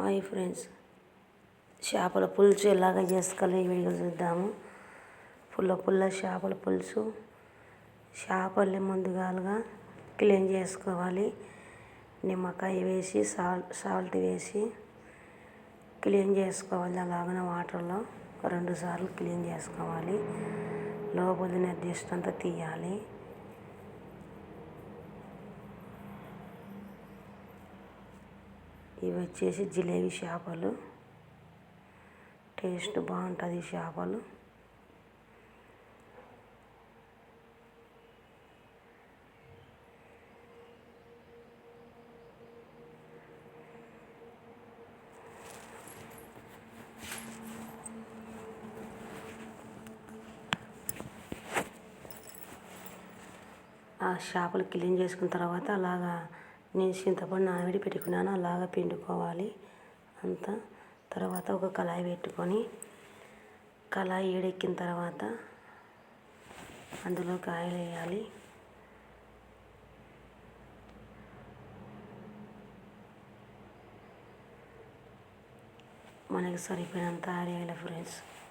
Hi friends. చేపల పులుసు ఎలాగ చేసుకోవాలి ఈ వీడియో చూద్దాము. పుల్ల పుల్ల చేపల పులుసు. చేపల్ని ముందుగాలుగా క్లీన్ చేసుకోవాలి. నిమ్మకాయ వేసి సాల్ట్ సాల్ట్ వేసి క్లీన్ చేసుకోవాలి. అలాగనే వాటర్లో రెండు సార్లు క్లీన్ చేసుకోవాలి. లోపల నిర్దిష్ట అంతా తీయాలి. ఇవి వచ్చేసి జిలేబీ చేపలు. టేస్ట్ బాగుంటుంది చేపలు. ఆ చేపలు క్లీన్ చేసుకున్న తర్వాత అలాగా నేను చింతపండు నానబెట్టి పెట్టుకున్నాను అలాగా పిండుకోవాలి. అంతా తర్వాత ఒక కళాయి పెట్టుకొని కళాయి ఏడెక్కిన తర్వాత అందులో కాయలు వేయాలి. మనకి సరిపోయినంత ఆయిల్ ఫ్రెండ్స్.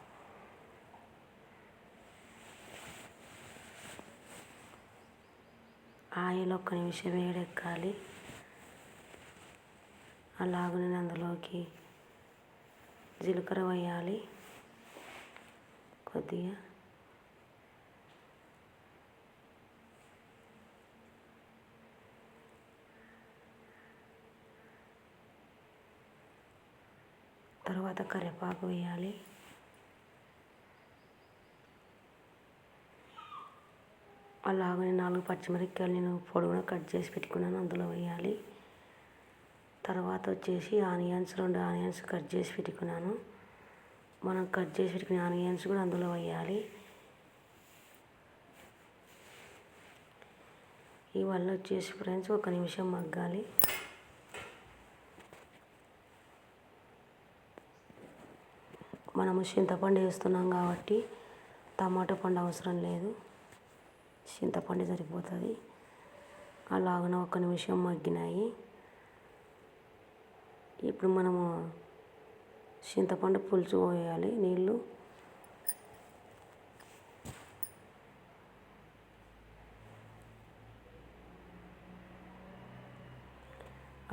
ఆయిల్ ఒక్క నిమిషం వేడెక్కాలి అలాగనే అందులోకి జీలకర్ర వేయాలి. కొద్దిగా. తర్వాత కరివేపాకు వేయాలి. అలాగనే నాలుగు పచ్చిమిరపకాయలు నేను పొడవునా కట్ చేసి పెట్టుకున్నాను. అందులో వేయాలి. తర్వాత వచ్చేసి ఆనియన్స్ రెండు ఆనియన్స్ కట్ చేసి పెట్టుకున్నాను. మనం కట్ చేసి పెట్టుకున్న ఆనియన్స్ కూడా అందులో వేయాలి. ఇవల్ల వచ్చేసి ఫ్రెండ్స్ ఒక నిమిషం మగ్గాలి. మనము చింతపండు వేస్తున్నాం కాబట్టి టమాటా పండు అవసరం లేదు. చింతపండు సరిపోతుంది. అలాగనే ఒక నిమిషం మగ్గినాయి. ఇప్పుడు మనము చింతపండు పులుసు పోయాలి నీళ్ళు.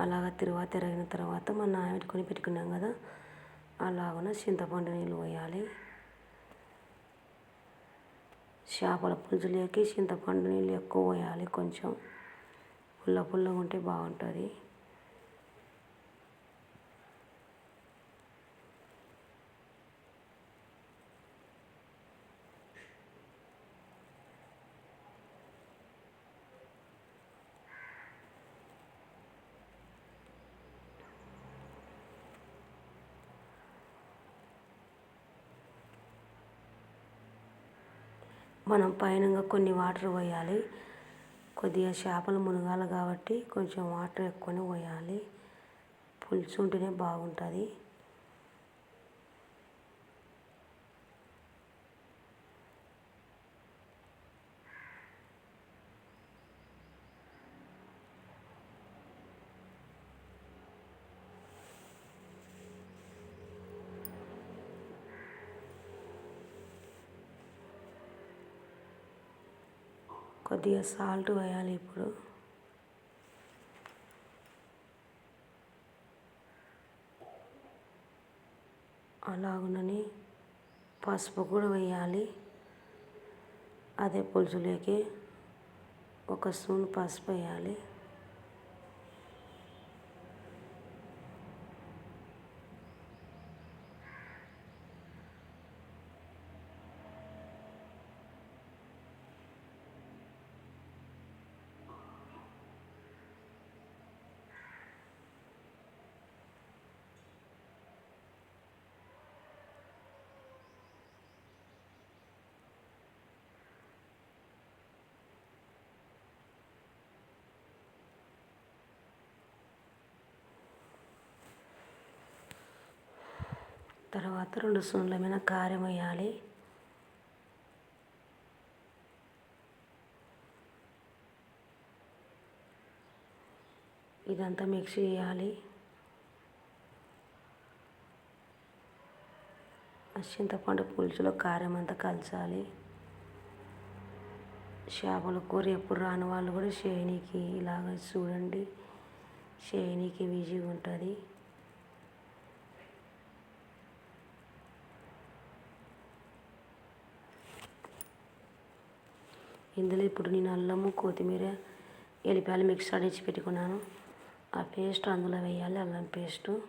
అలాగ తిరువాత తిరిగిన తర్వాత మనం నానబెట్టుకొని పెట్టుకున్నాం కదా అలాగన చింతపండు నీళ్ళు పోయాలి. చేపల పులుసులోకి చింతపండు నీళ్ళు ఎక్కువ పోయాలి కొంచెం. పుల్ల పుల్లగా ఉంటే బాగుంటుంది. మనం పైన కొన్ని వాటర్ పోయాలి. కొద్దిగా చేపలు మునగాలి కాబట్టి కొంచెం వాటర్ ఎక్కువనే పోయాలి. పులుసు ఉంటేనే బాగుంటుంది. కొద్దిగా సాల్ట్ వేయాలి ఇప్పుడు. అలాగునని పసుపు కూడా వేయాలి. అదే పులుసులోకి ఒక స్పూన్ పసుపు వేయాలి. తర్వాత రెండు స్పూన్లమైన కారం వేయాలి. ఇదంతా మిక్స్ చేయాలి. చింతపండు పులుసులో కారం అంతా కలచాలి. చేపల కూర ఎప్పుడు రాని వాళ్ళు కూడా శ్రేణికి ఇలాగ చూడండి. శ్రేణికి విజీగా ఉంటుంది. ఇందులో ఇప్పుడు నేను అల్లము కొత్తిమీర ఎల్లిపాయలు మిక్స్ ఆడించి పెట్టుకున్నాను. ఆ పేస్ట్ అందులో వేయాలి అల్లం పేస్టు.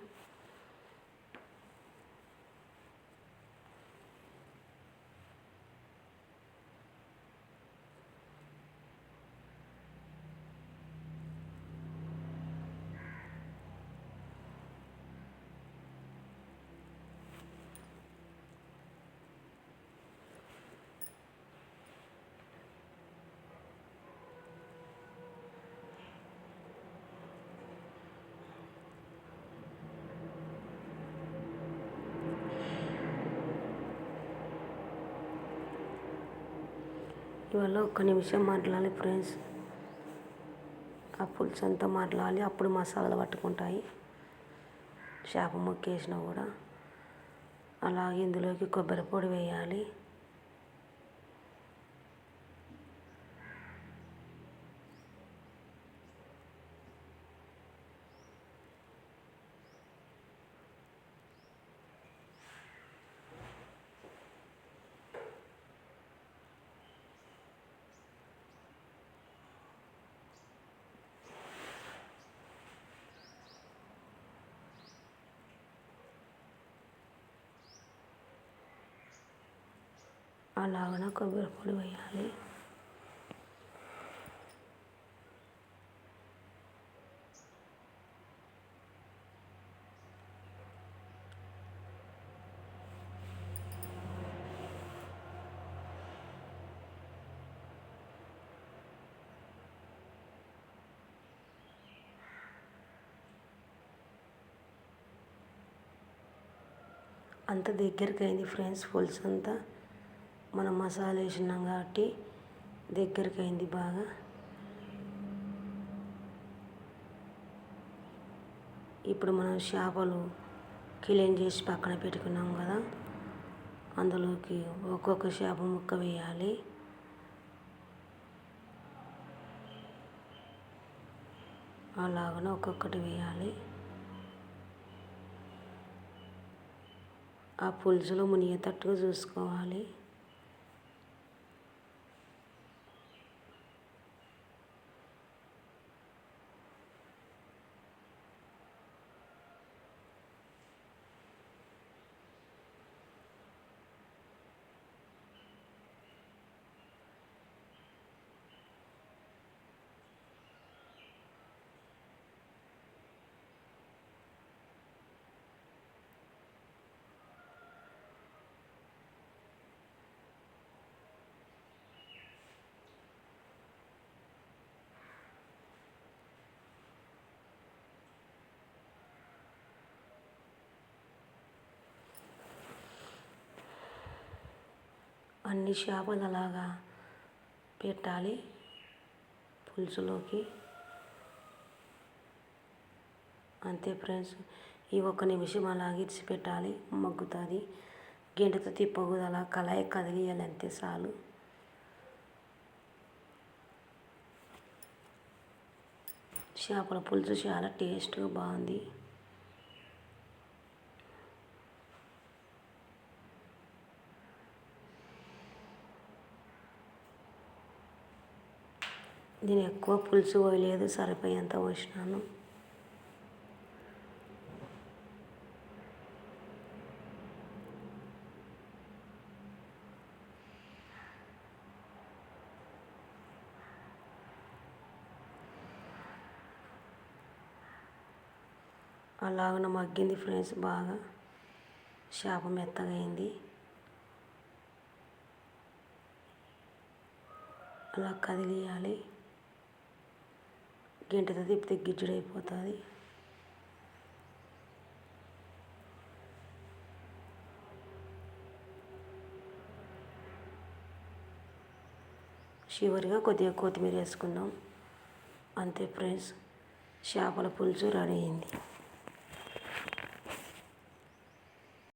ఇవాళ ఒక్క నిమిషం మాట్లాడాలి ఫ్రెండ్స్. ఆ పులుసు అంతా మాట్లాడాలి. అప్పుడు మసాలాలు పట్టుకుంటాయి. చేప ముక్కేసినా కూడా. అలాగే ఇందులోకి కొబ్బరి పొడి వేయాలి. అలాగన కొబ్బరి పొడి వేయాలి. అంత దగ్గరికి అయింది ఫ్రెండ్స్ పులుసు అంతా మనం మసాలా వేసినాం కాబట్టి దగ్గరికి అయింది బాగా. ఇప్పుడు మనం చేపలు క్లీన్ చేసి పక్కన పెట్టుకున్నాం కదా అందులోకి ఒక్కొక్క చేప ముక్క వేయాలి. అలాగనే ఒక్కొక్కటి వేయాలి. ఆ పులుసులో మునిగేటట్టుగా చూసుకోవాలి. అన్ని చేపలు అలాగా పెట్టాలి పులుసులోకి. అంతే ఫ్రెండ్స్ ఈ ఒక్క నిమిషం అలాగే ఇడిచి పెట్టాలి మగ్గుతుంది. గంటతో తిప్పకూడదు అలా కళాయి కదిలియాలి అంతే చాలు. చేపల పులుసు చాలా టేస్ట్గా బాగుంది. నేను ఎక్కువ పులుసు పోయలేదు సరిపోయేంత పోసినాను. అలాగన మగ్గింది ఫ్రెండ్స్ బాగా. చేప మెత్తగా అయింది అలా కదిలియాలి. గంటతో తిప్పితే గిజ్జుడైపోతుంది చివరిగా కొద్దిగా కొత్తిమీర వేసుకుందాం. అంతే ఫ్రెండ్స్ చేపల పులుసు రెడీ అయింది.